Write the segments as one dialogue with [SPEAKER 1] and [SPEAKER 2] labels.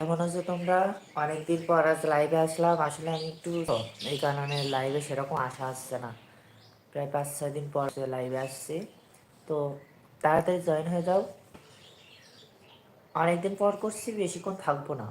[SPEAKER 1] কেমন হচ্ছে তোমরা অনেকদিন পর আজ লাইভে আসলাম। আসলে আমি একটু এই কারণে লাইভে সেরকম আসা আসছে না। প্রায় পাঁচ, ছয় দিন পর লাইভে আসছি। তো তাড়াতাড়ি জয়েন হয়ে যাও। অনেকদিন পর করছি, বেশিক্ষণ থাকব না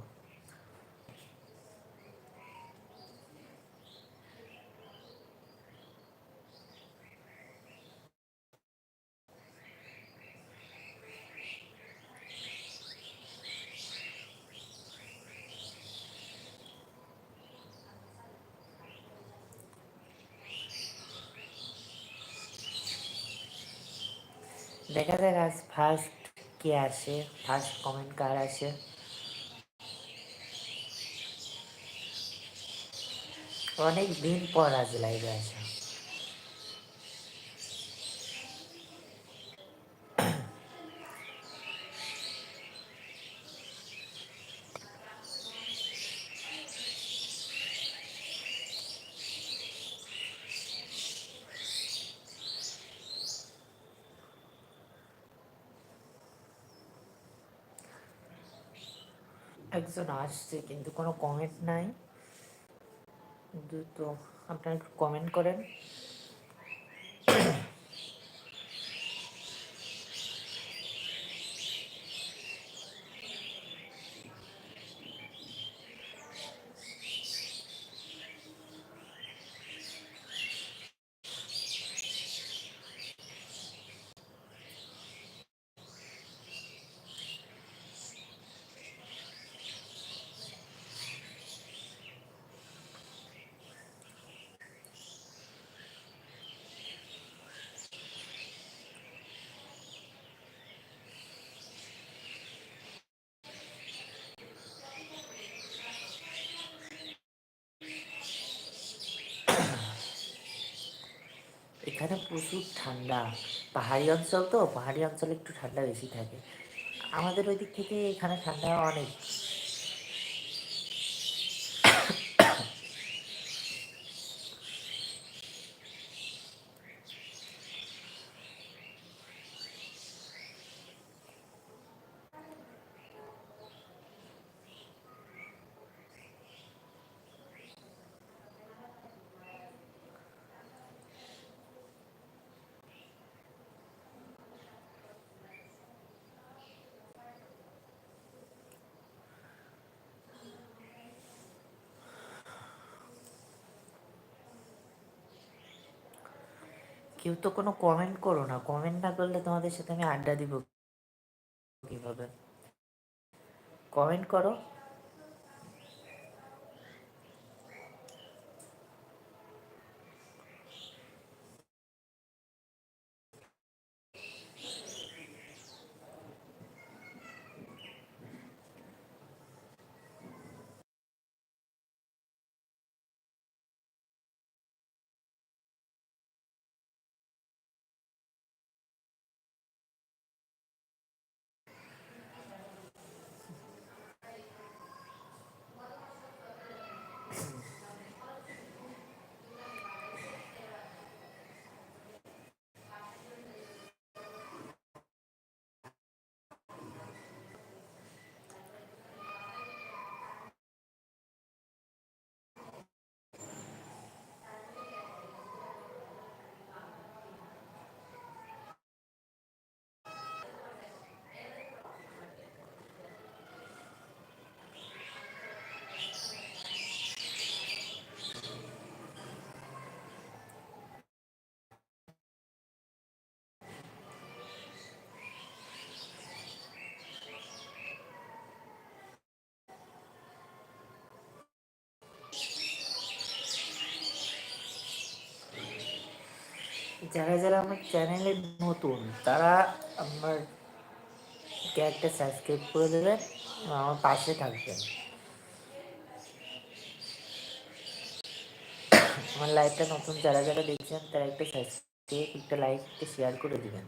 [SPEAKER 1] দেখা ফার্স্ট কে আসে? ফার্স্ট কমেন্ট কার আসে? অনেক দিন পর আজ লাইভে আসা একজন আসছে কিন্তু কোনো কমেন্ট নাই। তো আপনারা একটু কমেন্ট করেন। এখানে প্রচুর ঠান্ডা। পাহাড়ি অঞ্চল তো, পাহাড়ি অঞ্চলে একটু ঠান্ডা বেশি থাকে। আমাদের ওই দিক থেকে এখানে ঠান্ডা অনেক। কেউ তো কোনো কমেন্ট করো না। কমেন্ট না করলে তোমাদের সাথে আমি আড্ডা দিব কীভাবে? কমেন্ট করো। যারা যারা আমার চ্যানেলে নতুন, তারা আমার একটা সাবস্ক্রাইব করে দেবেন আমার পাশে থাকবেন। আমার লাইভটা নতুন, যারা যারা দেখছেন, তারা একটা সাবস্ক্রাইব একটা লাইক একটা শেয়ার করে দিবেন।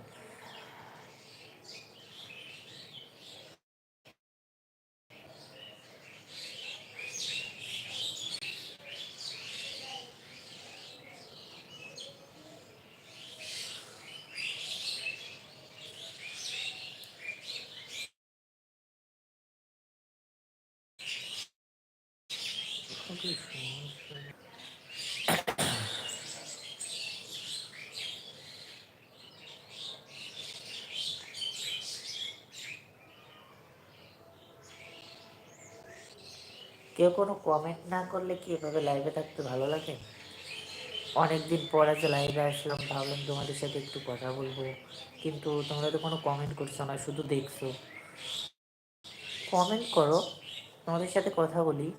[SPEAKER 1] কেউ কোনো কমেন্ট না করলে কি এভাবে লাইভে থাকতে ভালো লাগে? অনেকদিন পর আজ লাইভে আসলাম, ভাবলাম তোমাদের সাথে একটু কথা বলব। কিন্তু তোমরা তো কোনো কমেন্ট করছ না, শুধু দেখছ। কমেন্ট করো, তোমাদের সাথে কথা বলি।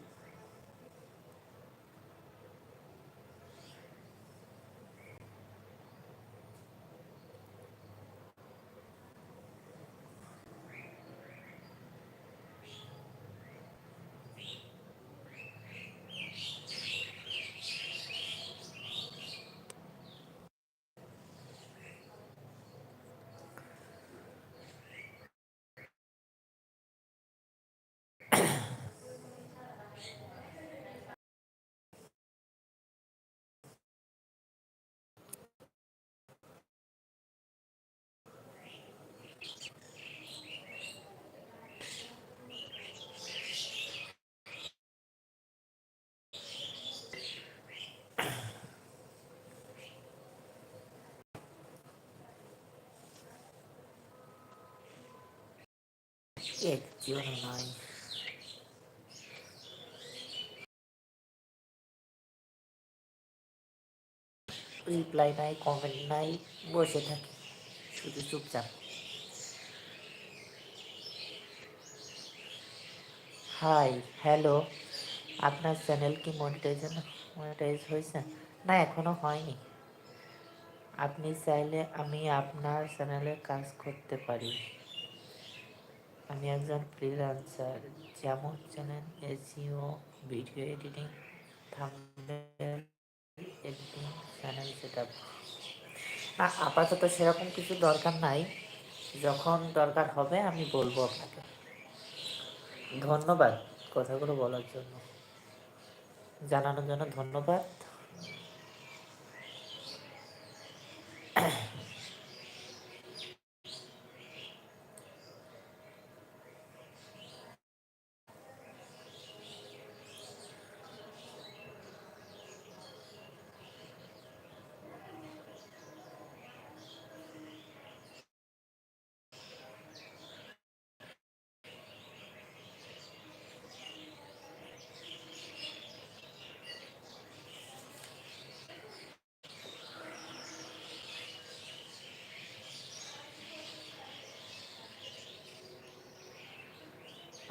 [SPEAKER 1] একজন নাই রিপ্লাই নাই কমেন্ট নাই বসে থাকি। শুধু চুপচাপ। হাই হ্যালো আপনার চ্যানেল কি মনিটাইজ মনিটাইজ হয়েছে? না, এখনও হয়নি। আপনি চাইলে আমি আপনার চ্যানেলে কাজ করতে পারি। আমি একজন ফ্রিল্যান্সার যেমন channel SEO video editing editing channel setup আপাতত সেরকম কিছু দরকার নাই। যখন দরকার হবে আমি বলব আপনাকে। ধন্যবাদ কথাগুলো বলার জন্য। জানানোর জন্য ধন্যবাদ।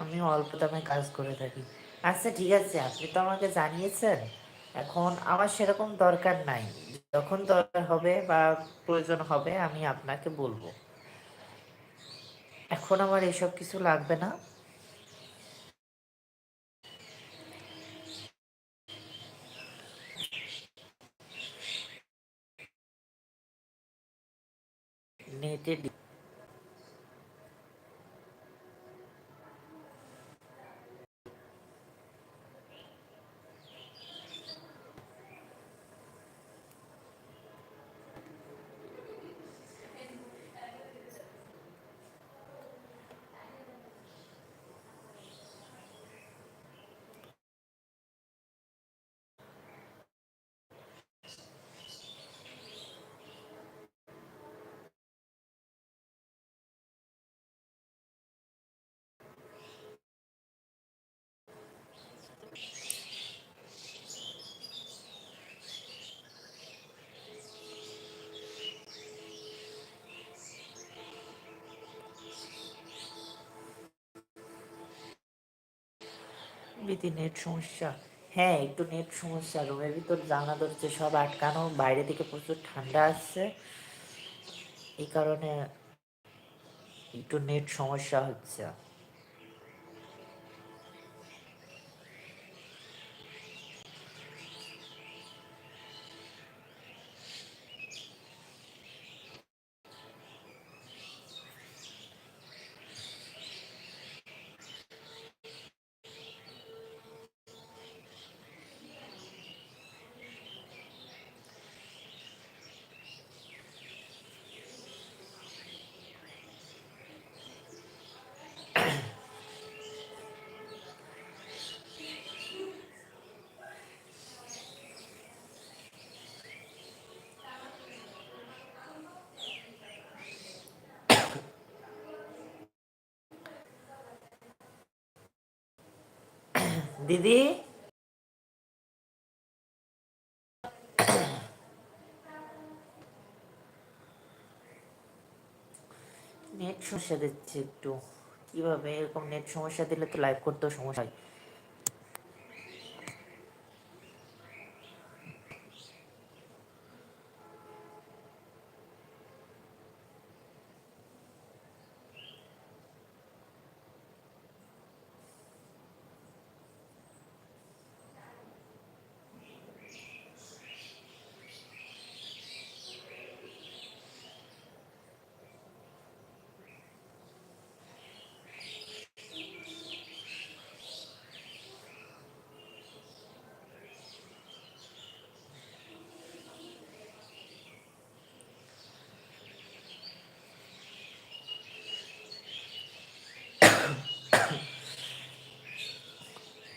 [SPEAKER 1] আমি অল্প দামে কাজ করে থাকি। আচ্ছা ঠিক আছে, আপনি তো আমাকে জানিয়েছেন। এখন আমার সেরকম দরকার নাই। যখন দরকার হবে বা প্রয়োজন হবে, আমি আপনাকে বলব। এখন আমার এসব কিছু লাগবে না নেটে বিতি নেট সমস্যা। হ্যাঁ একটু নেট সমস্যা, রুমের ভিতর জানা ধরছে সব আটকানো বাইরে থেকে প্রচুর ঠান্ডা আসছে। এই কারণে একটু নেট সমস্যা হচ্ছে। দিদি? নেট সমস্যা দিচ্ছে একটু। কীভাবে? এরকম নেট সমস্যা দিলে তো লাইভ করতেও সমস্যা হয়।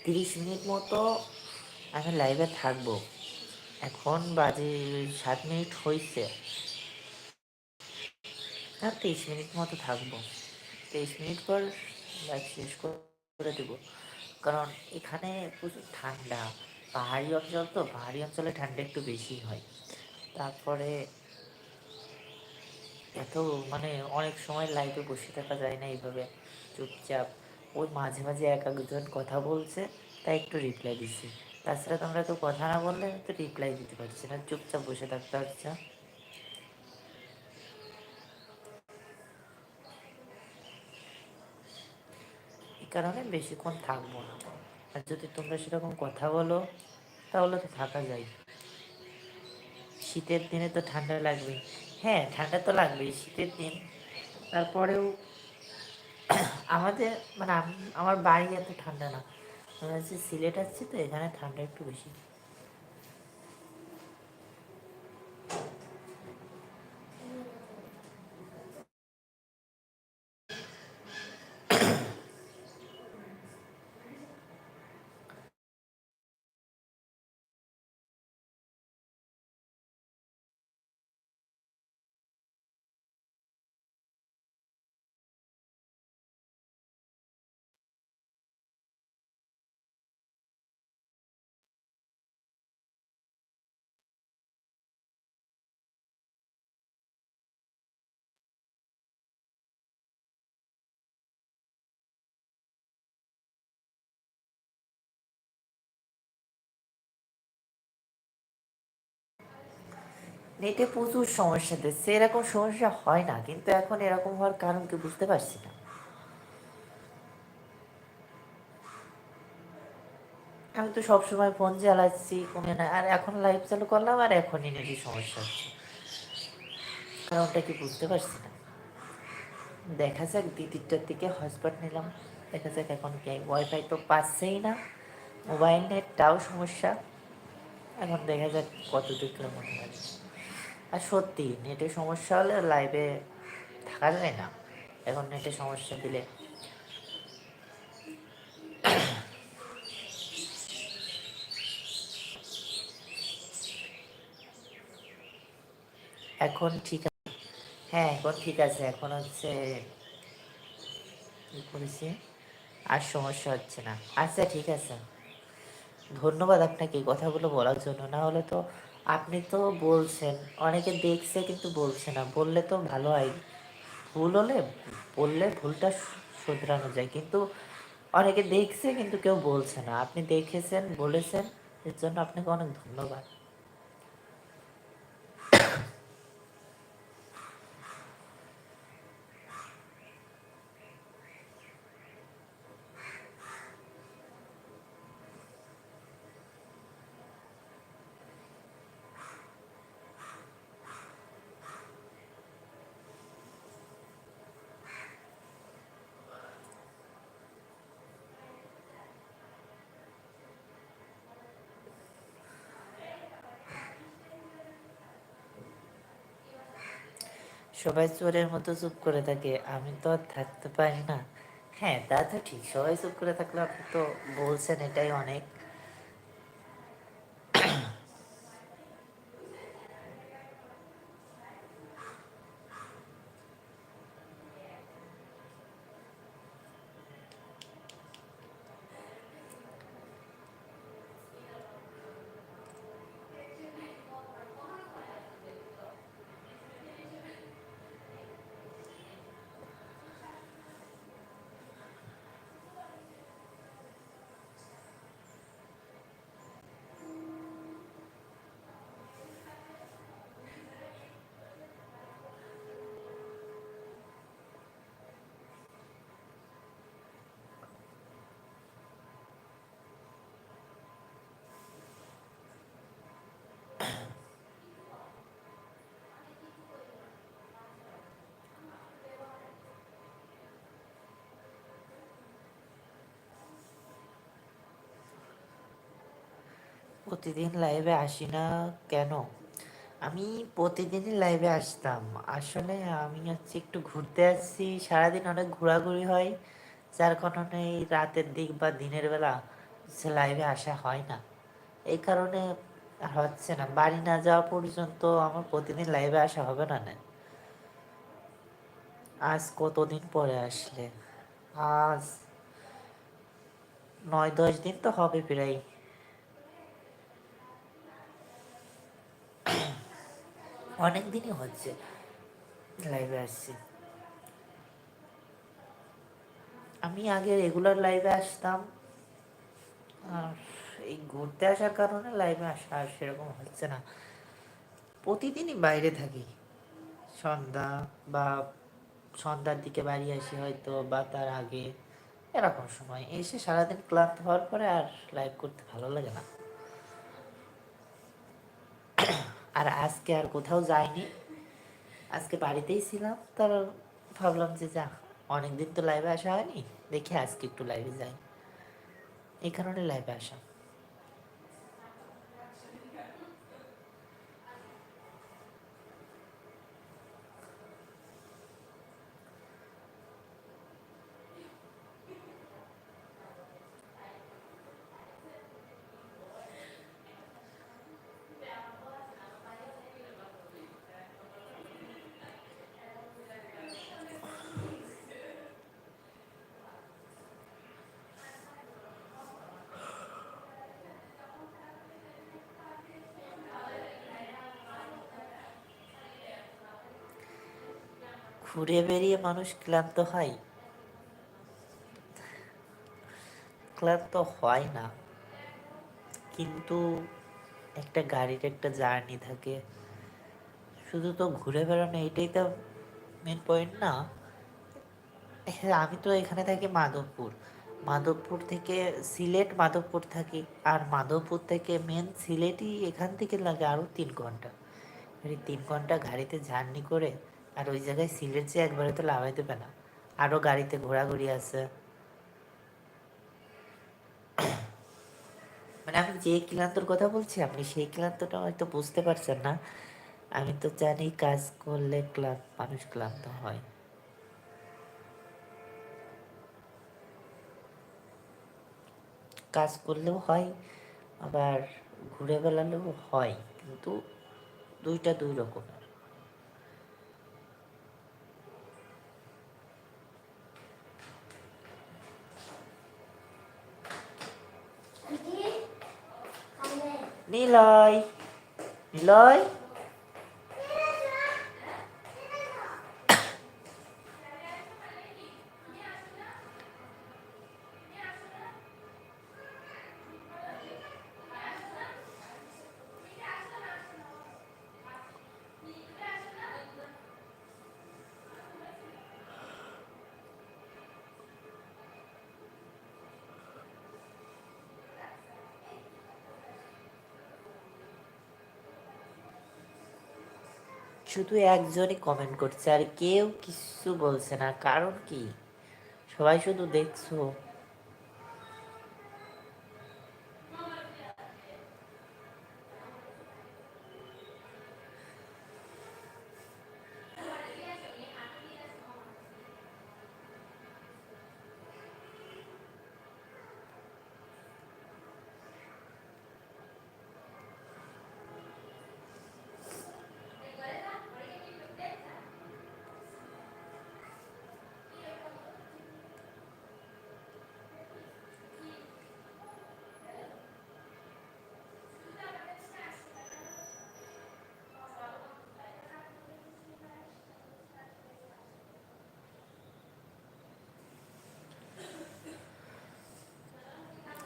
[SPEAKER 1] তিরিশ মিনিট মতো আমি লাইভে থাকব। এখন বাজে সাত মিনিট হয়েছে আর তেইশ মিনিট মতো থাকব। তেইশ মিনিট পর লাইভ শেষ করে দেব। কারণ এখানে প্রচুর ঠান্ডা। পাহাড়ি অঞ্চল তো, পাহাড়ি অঞ্চলে ঠান্ডা একটু বেশি হয়। তারপরে এত মানে অনেক সময় লাইভে বসে থাকা যায় না এইভাবে। চুপচাপ ওই মাঝে মাঝে এক একজন কথা বলছে, তাই একটু রিপ্লাই দিচ্ছি তাছাড়া তোমরা তো কথা না বললে তো রিপ্লাই দিতে পারছি না, চুপচাপ বসে থাকতে পারছি। এই কারণে বেশিক্ষণ থাকব না। আর যদি তোমরা সেরকম কথা বলো, তাহলে তো থাকা যায়। শীতের দিনে তো ঠান্ডা লাগবেই। হ্যাঁ ঠান্ডা তো লাগবেই, শীতের দিন। তারপরেও আমাদের মানে আমার বাড়ি এত ঠান্ডা না। আমরা সিলেট আসছি তো, এখানে ঠান্ডা একটু বেশি। নেটে প্রচুর সমস্যা দিচ্ছে। এরকম সমস্যা হয় না, কিন্তু এখন এরকম হওয়ার কারণ কি বুঝতে পারছি না। আমি তো সবসময় ফোন চালাচ্ছি, কোনো না, আর এখন লাইভ চালু করলাম, আর এখনই নেটের সমস্যা হচ্ছে। কারণটা কি বুঝতে পারছি না। দেখা যাক দিদিরটার দিকে হটস্পট নিলাম। দেখা যাক এখন কি ওয়াইফাই তো পাচ্ছেই না। মোবাইল নেটটাও সমস্যা। এখন দেখা যাক কত দূর মনে হয়। আর সত্যি, নেটের সমস্যা হলে লাইভে থাকা যায় না। এখন নেটের সমস্যা দিলে। এখন ঠিক আছে হ্যাঁ এখন ঠিক আছে। এখন হচ্ছে করেছি? আর সমস্যা হচ্ছে না। আচ্ছা ঠিক আছে। ধন্যবাদ আপনাকে। কথাগুলো বলার জন্য। না হলে তো আপনি তো বলছেন, অনেকে দেখছে কিন্তু বলছে না, বললে তো ভালো হয়। ভুল হলে, বললে ভুলটা শুধরানো যায়, কিন্তু অনেকে দেখছে কিন্তু কেউ বলছে না। আপনি দেখেছেন, বলেছেন, এর জন্য আপনাকে অনেক ধন্যবাদ। সবাই চোরের মতো চুপ করে থাকে, আমি তো আর থাকতে পারি না। হ্যাঁ তা তো ঠিক সবাই চুপ করে থাকলে আপনি তো বলছেন এটাই অনেক। প্রতিদিন লাইভে আসি না কেন? আমি প্রতিদিনই লাইভে আসতাম। আসলে আমি হচ্ছে একটু ঘুরতে আসছি। সারাদিন অনেক ঘোরাঘুরি হয়। যার কারণে এই রাতের দিক বা দিনের বেলা সে লাইভে আসা হয় না। এই কারণে হচ্ছে না। বাড়ি না যাওয়া পর্যন্ত আমার প্রতিদিন লাইভে আসা হবে না না। আজ কতদিন পরে আসলে? আজ নয় দশ দিন তো হবে প্রায়। অনেক দিনই হচ্ছে লাইভে আসছি। আমি আগে রেগুলার লাইভে আসতাম, আর এই ঘুরতে আসার কারণে লাইভে আসা আর সেরকম হচ্ছে না। প্রতিদিনই বাইরে থাকি। সন্ধ্যা বা সন্ধ্যার দিকে বাড়ি আসি হয়তো বা তার আগে, এরকম সময়। এসে সারাদিন ক্লান্ত হওয়ার পরে আর লাইভ করতে ভালো লাগে না। আর আজকে আর কোথাও যাইনি। আজকে বাড়িতেই ছিলাম তার ভাবলাম যে যা, অনেকদিন তো লাইভে আসা হয়নি, দেখি আজকে একটু লাইভে যাই। এই কারণে লাইভে আসা। ঘুরে বেরিয়ে মানুষ ক্লান্ত হয়? ক্লান্ত হয় না। কিন্তু একটা গাড়ির একটা জার্নি থাকে। শুধু তো ঘুরে বেড়ানো এটাই তো মেন পয়েন্ট না। হ্যাঁ আমি তো এখানে থাকি মাধবপুর। মাধবপুর থেকে সিলেট, মাধবপুর থাকি। আর মাধবপুর থেকে মেন সিলেটই এখান থেকে লাগে আরও তিন ঘণ্টা। তিন ঘণ্টা গাড়িতে জার্নি করে আর ওই জায়গায় সিলেট যে একবারে তো লাগাই দেবে না। আরও গাড়িতে ঘোরাঘুরি আছে। মানে আমি যে ক্লান্তর কথা বলছি, আপনি সেই ক্লান্তটা হয়তো বুঝতে পারছেন না। আমি তো জানি কাজ করলে ক্লান্ত মানুষ ক্লান্ত হয়। কাজ করলেও হয়, আবার ঘুরে বেড়ালেও হয়, কিন্তু দুইটা দুই রকমের। đi lời. Đi lời. শুধু একজনই কমেন্ট করছে আর কেউ কিছু বলছে না। কারণ কি? সবাই শুধু দেখছ।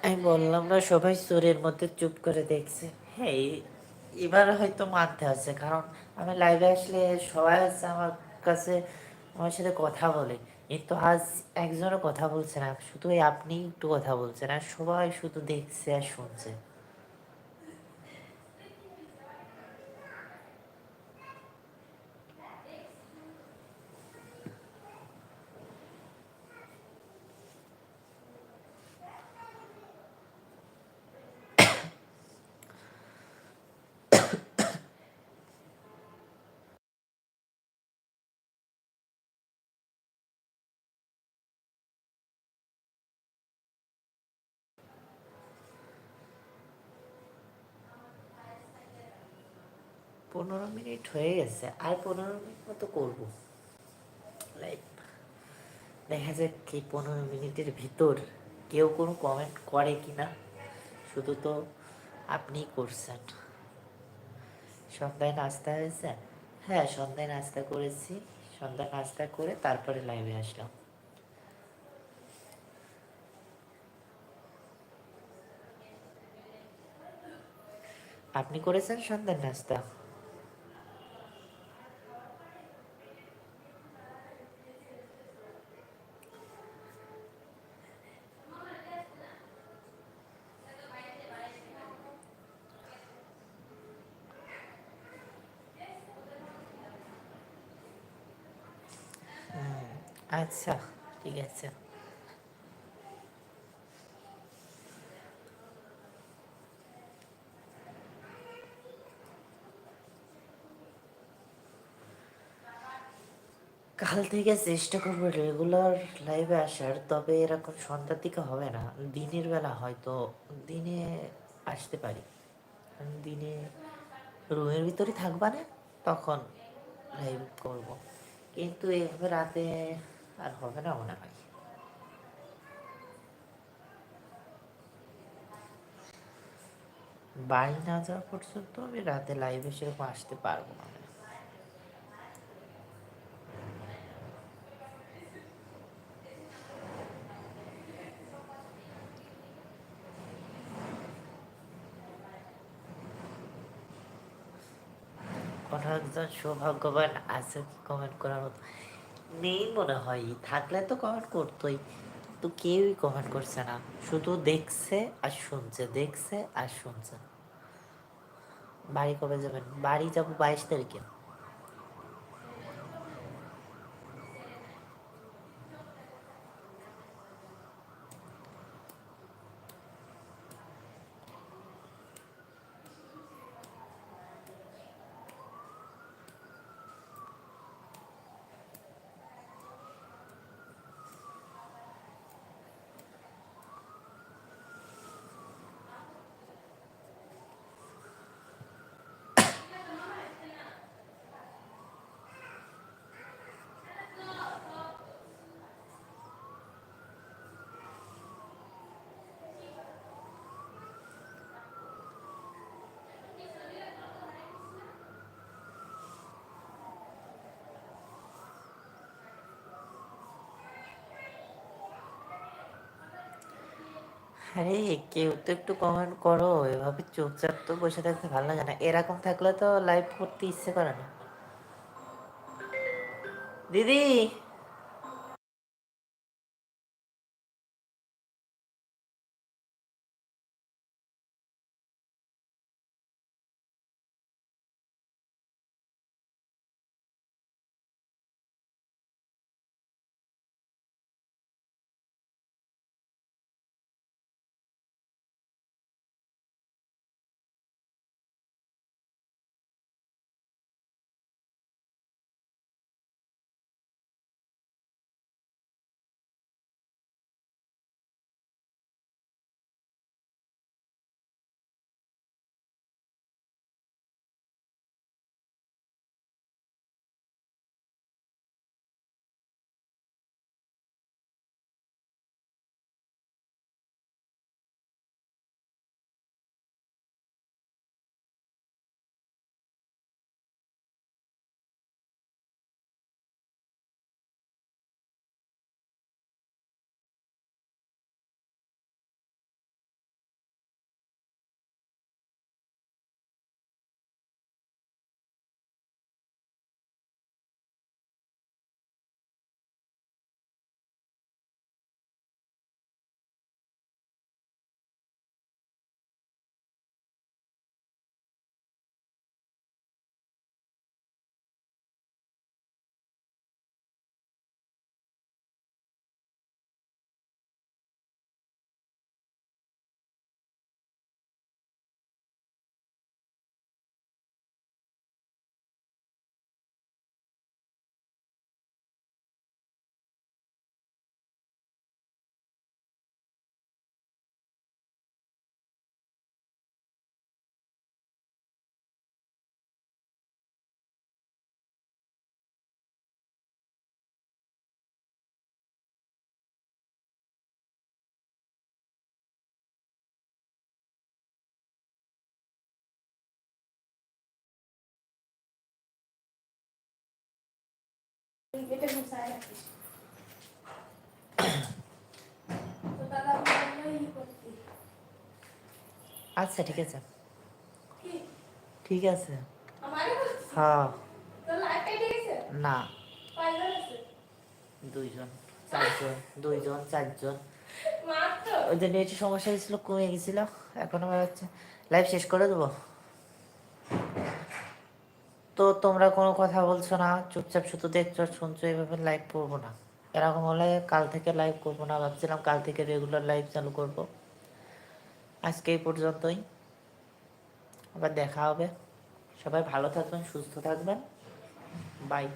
[SPEAKER 1] আমি বললাম, না, সবাই চোরের মধ্যে চুপ করে দেখছে। হ্যাঁ এবার হয়তো মানতে হচ্ছে, কারণ আমি লাইভে আসলে সবাই হচ্ছে আমার কাছে, আমার সাথে কথা বলে। কিন্তু আজ একজনও কথা বলছে না, শুধু আপনি একটু কথা বলছেন, আর সবাই শুধু দেখছে আর শুনছে। পনেরো মিনিট হয়ে গেছে, আর পনেরো মিনিট মতো করব। লাইক দেখা যাক কি পনেরো মিনিটের ভিতর কেউ কোনো কমেন্ট করে কি না শুধু তো আপনিই করছেন। সন্ধ্যায় নাস্তা হয়েছে? হ্যাঁ সন্ধ্যায় নাস্তা করেছি। সন্ধ্যায় নাস্তা করে তারপরে লাইভে আসলাম। আপনি করেছেন সন্ধ্যার নাস্তা? আচ্ছা ঠিক আছে। কাল থেকে চেষ্টা করব রেগুলার লাইভে আসার, তবে এরকম সন্ধ্যার দিকে হবে না। দিনের বেলা হয়তো, দিনে আসতে পারি। দিনে রুমের ভিতরে থাকবা না, তখন লাইভ করব। কিন্তু এভাবে রাতে আর হবে না মনে হয় বাড়ি না যাওয়া পর্যন্ত আমি রাতে লাইভে সেরকম আসতে পারব না। কোনো একজন সৌভাগ্যবান আছে কি কমেন্ট করার মতো? নেই মনে হয়, থাকলে তো কমেন্ট করতোই। তো কেউই কমেন্ট করছে না। শুধু দেখছে আর শুনছে, দেখছে আর শুনছে বাড়ি কবে যাবেন? বাড়ি যাব বাইশ তারিখে। আরে, কেউ তো একটু কমেন্ট করো। এভাবে চুপচাপ তো বসে থাকতে ভালো লাগে না। এরকম থাকলে তো লাইভ করতে ইচ্ছে করে না। দিদি! আচ্ছা ঠিক আছে। ঠিক আছে।
[SPEAKER 2] আমারে
[SPEAKER 1] হ্যাঁ। না। দুইজন চারজন দুইজন চারজন। ওই যে নেটের সমস্যা হয়েছিল কমে গেছিল। এখন আবার হচ্ছে লাইভ শেষ করে দেবো। তো তোমরা কোনো কথা বলছো না, চুপচাপ শুধু দেখছ, শুনছো, এভাবে লাইভ করব না। এরকম হলে কাল থেকে লাইভ করব না, ভাবছিলাম কাল থেকে রেগুলার লাইভ চালু করব। আজকে এই পর্যন্তই। আবার দেখা হবে। সবাই ভালো থাকবেন, সুস্থ থাকবেন। বাই